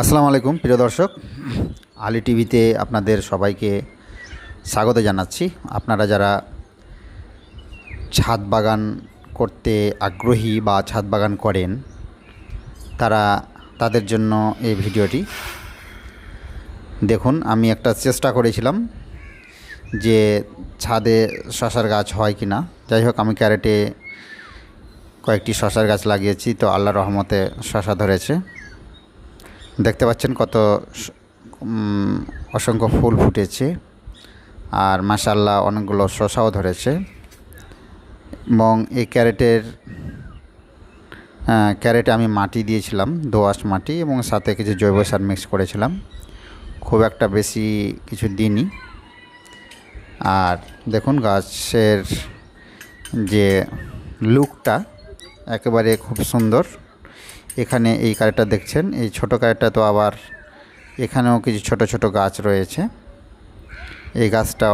আসসালামু আলাইকুম, প্রিয় দর্শক। আলি টিভিতে আপনাদের সবাইকে স্বাগত জানাচ্ছি। আপনারা যারা ছাদ বাগান করতে আগ্রহী বা ছাদ বাগান করেন, তারা তাদের জন্য এই ভিডিওটি। দেখুন, আমি একটা চেষ্টা করেছিলাম যে ছাদে শশার গাছ হয় কি না যাই হোক, আমি ক্যারেটে কয়েকটি শশার গাছ লাগিয়েছি, তো আল্লাহ রহমতে শশা ধরেছে। দেখতে পাচ্ছেন কত অসংখ্য ফুল ফুটেছে। আর মাসাল্লাহ অনেকগুলো শশাও ধরেছে। এবং এই ক্যারেটের হ্যাঁ, ক্যারেটে আমি মাটি দিয়েছিলাম দোআঁশ মাটি এবং সাথে কিছু জৈব সার মিক্স করেছিলাম। খুব একটা বেশি কিছু দিইনি। আর দেখুন গাছের যে লুকটা একেবারে খুব সুন্দর। এখানে এই কারেটা দেখছেন, এই ছোট কারেটা তো আবার এখানেও কিছু ছোট ছোট গাছ রয়েছে। এই গাছটা